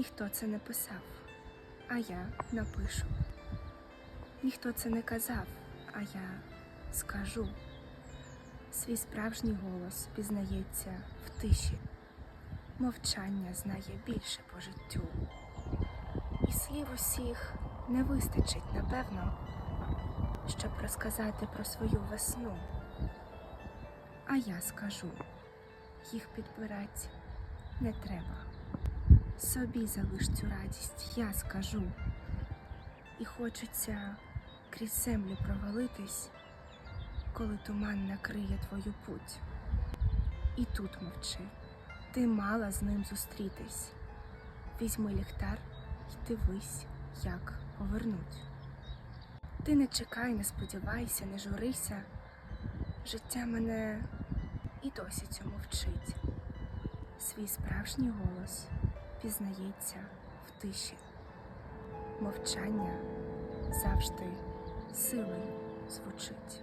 Ніхто це не писав, а я напишу. Ніхто це не казав, а я скажу. Свій справжній голос пізнається в тиші. Мовчання знає більше по життю. І слів усіх не вистачить, напевно, щоб розказати про свою весну. А я скажу, їх підбирать не треба. Собі залиш цю радість, я скажу. І хочеться крізь землю провалитись, коли туман накриє твою путь. І тут мовчи, ти мала з ним зустрітись. Візьми ліхтар й дивись, як повернуть. Ти не чекай, не сподівайся, не журися. Життя мене і досі цьому вчить. Свій справжній голос пізнається в тиші. Мовчання завжди силою звучить.